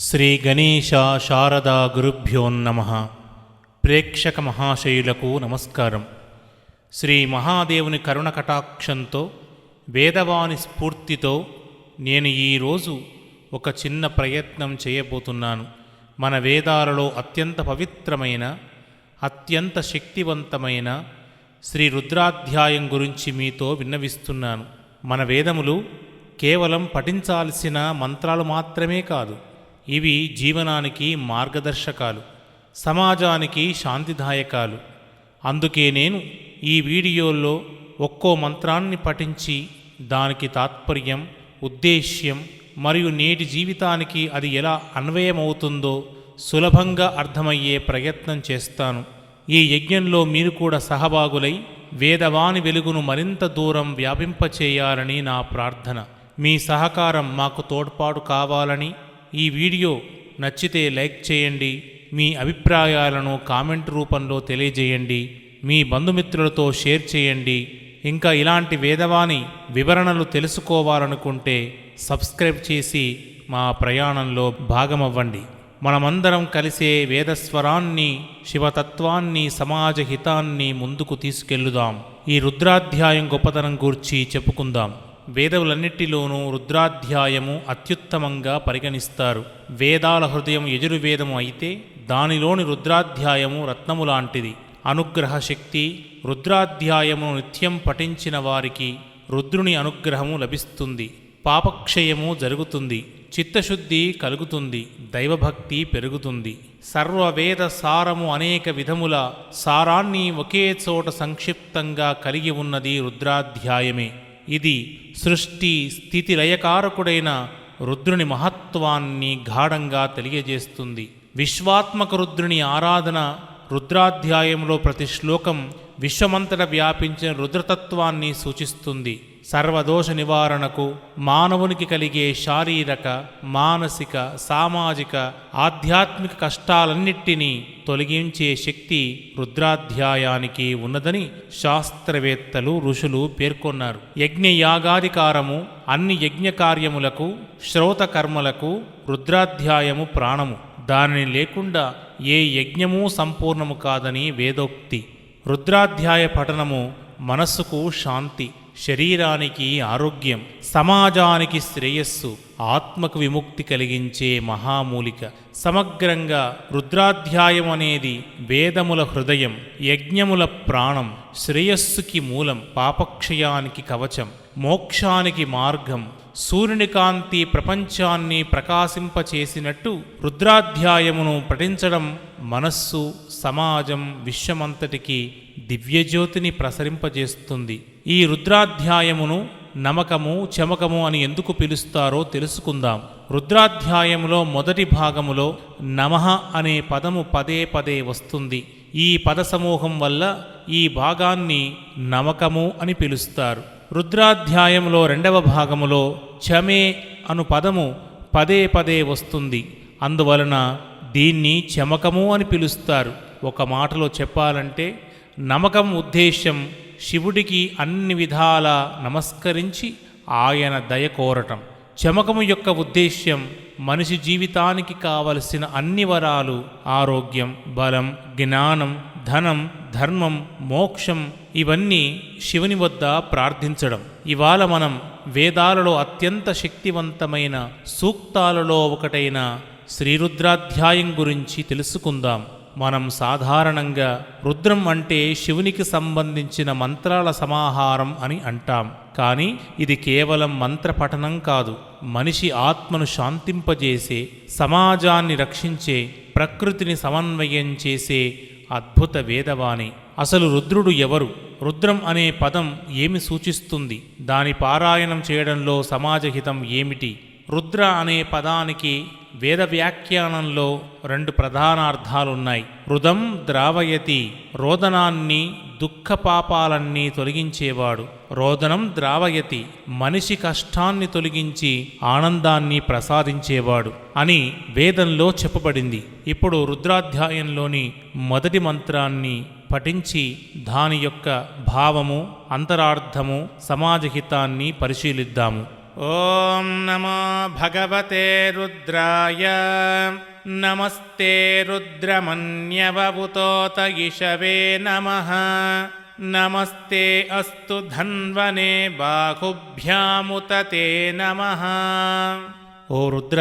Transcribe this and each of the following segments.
శ్రీ గణేశ శారదా గురుభ్యో నమ. ప్రేక్షక మహాశయులకు నమస్కారం. శ్రీ మహాదేవుని కరుణ కటాక్షంతో వేదవాణి స్ఫూర్తితో నేను ఈరోజు ఒక చిన్న ప్రయత్నం చేయబోతున్నాను. మన వేదాలలో అత్యంత పవిత్రమైన అత్యంత శక్తివంతమైన శ్రీ రుద్రాధ్యాయం గురించి మీతో విన్నవిస్తున్నాను. మన వేదములు కేవలం పఠించాల్సిన మంత్రాలు మాత్రమే కాదు ఇవి జీవనానికి మార్గదర్శకాలు సమాజానికి శాంతిదాయకాలు. అందుకే నేను ఈ వీడియోలో ఒక్కో మంత్రాన్ని పఠించి దానికి తాత్పర్యం ఉద్దేశ్యం మరియు నేటి జీవితానికి అది ఎలా అన్వయమవుతుందో సులభంగా అర్థమయ్యే ప్రయత్నం చేస్తాను. ఈ యజ్ఞంలో మీరు కూడా సహభాగులై వేదవాణి వెలుగును మరింత దూరం వ్యాపింపచేయాలని నా ప్రార్థన. మీ సహకారం మాకు తోడ్పాటు కావాలని ఈ వీడియో నచ్చితే లైక్ చేయండి మీ అభిప్రాయాలను కామెంట్ రూపంలో తెలియజేయండి మీ బంధుమిత్రులతో షేర్ చేయండి. ఇంకా ఇలాంటి వేదవాణి వివరణలు తెలుసుకోవాలనుకుంటే సబ్స్క్రైబ్ చేసి మా ప్రయాణంలో భాగమవ్వండి. మనమందరం కలిసే వేదస్వరాన్ని శివతత్వాన్ని సమాజ హితాన్ని ముందుకు తీసుకెళ్ళుదాం. ఈ రుద్రాధ్యాయం గొప్పతనం గూర్చి చెప్పుకుందాం. వేదములన్నిటిలోనూ రుద్రాధ్యాయము అత్యుత్తమంగా పరిగణిస్తారు. వేదాల హృదయం యజుర్వేదము అయితే దానిలోని రుద్రాధ్యాయము రత్నము లాంటిది అనుగ్రహ శక్తి రుద్రాధ్యాయమును నిత్యం పఠించిన వారికి రుద్రుని అనుగ్రహము లభిస్తుంది. పాపక్షయము జరుగుతుంది. చిత్తశుద్ధి కలుగుతుంది. దైవభక్తి పెరుగుతుంది. సర్వవేద సారము అనేక విధముల సారాన్ని ఒకే చోట సంక్షిప్తంగా కలిగి ఉన్నది రుద్రాధ్యాయమే. ఇది సృష్టి స్థితి లయకారకుడైన రుద్రుని మహత్వాన్ని గాఢంగా తెలియజేస్తుంది. విశ్వాత్మక రుద్రుని ఆరాధన రుద్రాధ్యాయంలో ప్రతి శ్లోకం విశ్వమంతట వ్యాపించిన రుద్రతత్వాన్ని సూచిస్తుంది. సర్వదోష నివారణకు మానవునికి కలిగే శారీరక మానసిక సామాజిక ఆధ్యాత్మిక కష్టాలన్నిటినీ తొలగించే శక్తి రుద్రాధ్యాయానికి ఉన్నదని శాస్త్రవేత్తలు ఋషులు పేర్కొన్నారు. యజ్ఞయాగాధికారము అన్ని యజ్ఞ కార్యములకు రుద్రాధ్యాయము ప్రాణము. దానిని లేకుండా ఏ యజ్ఞమూ సంపూర్ణము కాదని వేదోక్తి. రుద్రాధ్యాయ పఠనము మనస్సుకు శాంతి. శరీరానికి ఆరోగ్యం సమాజానికి శ్రేయస్సు ఆత్మకు విముక్తి కలిగించే మహామూలిక. సమగ్రంగా రుద్రాధ్యాయం అనేది వేదముల హృదయం యజ్ఞముల ప్రాణం శ్రేయస్సుకి మూలం పాపక్షయానికి కవచం మోక్షానికి మార్గం. సూర్యుని కాంతి ప్రపంచాన్ని ప్రకాశింపచేసినట్టు రుద్రాధ్యాయమును పఠించడం మనస్సు సమాజం విశ్వమంతటికి దివ్యజ్యోతిని ప్రసరింపజేస్తుంది. ఈ రుద్రాధ్యాయమును నమకము చమకము అని ఎందుకు పిలుస్తారో తెలుసుకుందాం. రుద్రాధ్యాయములో మొదటి భాగములో నమః అనే పదము పదే పదే వస్తుంది. ఈ పద సమూహం వల్ల ఈ భాగాన్ని నమకము అని పిలుస్తారు. రుద్రాధ్యాయంలో రెండవ భాగములో చమే అను పదము పదే పదే వస్తుంది. అందువలన దీన్ని చమకము అని పిలుస్తారు. ఒక మాటలో చెప్పాలంటే నమకం ఉద్దేశ్యం శివుడికి అన్ని విధాల నమస్కరించి ఆయన దయ కోరటం. చమకము యొక్క ఉద్దేశ్యం మనిషి జీవితానికి కావలసిన అన్ని వరాలు ఆరోగ్యం బలం జ్ఞానం ధనం ధర్మం మోక్షం ఇవన్నీ శివుని వద్ద ప్రార్థించడం. ఇవాళ మనం వేదాలలో అత్యంత శక్తివంతమైన సూక్తాలలో ఒకటైన శ్రీరుద్రాధ్యాయం గురించి తెలుసుకుందాం. మనం సాధారణంగా రుద్రం అంటే శివునికి సంబంధించిన మంత్రాల సమాహారం అని అంటాం. కానీ ఇది కేవలం మంత్రపఠనం కాదు. మనిషి ఆత్మను శాంతింపజేసే సమాజాన్ని రక్షించే ప్రకృతిని సమన్వయం చేసే అద్భుత వేదవాణి. అసలు రుద్రుడు ఎవరు? రుద్రం అనే పదం ఏమి సూచిస్తుంది? దాని పారాయణం చేయడంలో సమాజహితం ఏమిటి? రుద్ర అనే పదానికి వేద వ్యాఖ్యానంలో రెండు ప్రధాన అర్థాలున్నాయి రుదం ద్రావయతి రోదనాన్ని దుఃఖపాపాలన్నీ తొలగించేవాడు. రోదనం ద్రావయతి మనిషి కష్టాన్ని తొలగించి ఆనందాన్ని ప్రసాదించేవాడు అని వేదంలో చెప్పబడింది. ఇప్పుడు రుద్రాధ్యాయంలోని మొదటి మంత్రాన్ని పఠించి దాని యొక్క భావము అంతరార్థము సమాజహితాన్ని పరిశీలిద్దాము. ॐ नमो भगवते रुद्राय नमस्ते रुद्रमन्यवबुतोत इषवे नमः नमस्ते अस्तु धन्वने बाहुभ्यामुत ते नमः ఓ రుద్ర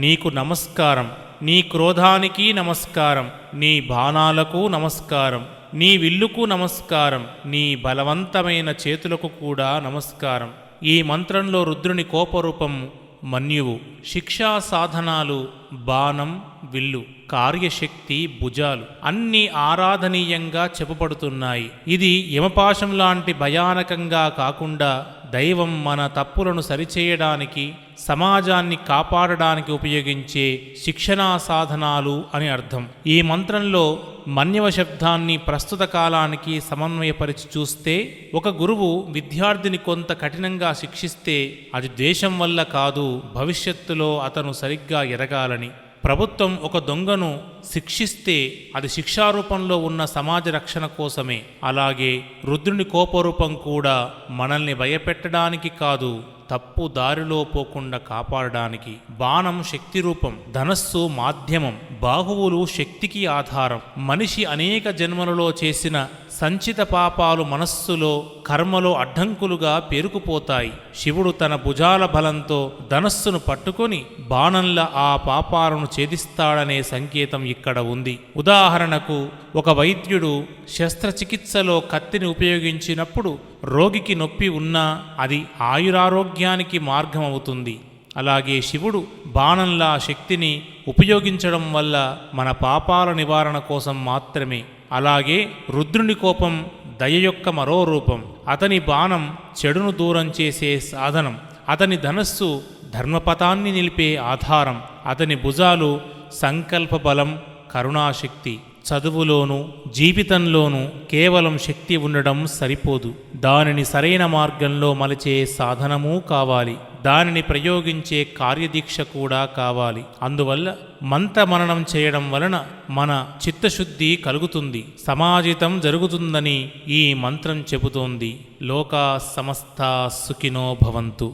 నీకు నమస్కారం నీ క్రోధానికి నమస్కారం నీ బాణాలకు నమస్కారం నీ విల్లుకు నమస్కారం నీ బలవంతమైన చేతులకు కూడా నమస్కారం ఈ మంత్రంలో రుద్రుని కోపరూపం మన్యువు. శిక్షా సాధనాలు బాణం విల్లు కార్యశక్తి భుజాలు అన్ని ఆరాధనీయంగా చెప్పబడుతున్నాయి ఇది యమపాశం లాంటి భయానకంగా కాకుండా దైవం మన తప్పులను సరిచేయడానికి సమాజాన్ని కాపాడడానికి ఉపయోగించే శిక్షణా సాధనాలు అని అర్థం. ఈ మంత్రంలో మన్యవ శబ్దాన్ని ప్రస్తుత కాలానికి సమన్వయపరిచి చూస్తే ఒక గురువు విద్యార్థిని కొంత కఠినంగా శిక్షిస్తే అది దేశం వల్ల కాదు భవిష్యత్తులో అతను సరిగ్గా ఎదగాలని. ప్రభుత్వం ఒక దొంగను శిక్షిస్తే అది శిక్షారూపంలో ఉన్న సమాజ రక్షణ కోసమే. అలాగే రుద్రుని కోపరూపం కూడా మనల్ని భయపెట్టడానికి కాదు తప్పు దారిలో పోకుండా కాపాడడానికి. బాణం శక్తి రూపం ధనస్సు మాధ్యమం బాహువులు శక్తికి ఆధారం. మనిషి అనేక జన్మలలో చేసిన సంచిత పాపాలు మనస్సులో కర్మలో అడ్డంకులుగా పేరుకుపోతాయి. శివుడు తన భుజాల బలంతో ధనస్సును పట్టుకొని బాణంలా ఆ పాపాలను ఛేదిస్తాడనే సంకేతం ఇక్కడ ఉంది. ఉదాహరణకు ఒక వైద్యుడు శస్త్రచికిత్సలో కత్తిని ఉపయోగించినప్పుడు రోగికి నొప్పి ఉన్నా అది ఆయురారోగ్యానికి మార్గమవుతుంది. అలాగే శివుడు బాణంలా శక్తిని ఉపయోగించడం వల్ల మన పాపాల నివారణ కోసం మాత్రమే. అలాగే రుద్రుని కోపం దయ యొక్క మరో రూపం. అతని బాణం చెడును దూరం చేసే సాధనం. అతని ధనస్సు ధర్మపథాన్ని నిలిపే ఆధారం. అతని భుజాలు సంకల్ప బలం కరుణాశక్తి. చదువులోనూ జీవితంలోనూ కేవలం శక్తి ఉండడం సరిపోదు. దానిని సరైన మార్గంలో మలిచే సాధనమూ కావాలి. దానిని ప్రయోగించే కార్యదీక్ష కూడా కావాలి. అందువల్ల మంత్రమననం చేయడం వలన మన చిత్తశుద్ధి కలుగుతుంది. సమాజితం జరుగుతుందని ఈ మంత్రం చెబుతోంది. లోకా సమస్త సుఖినో భవంతు.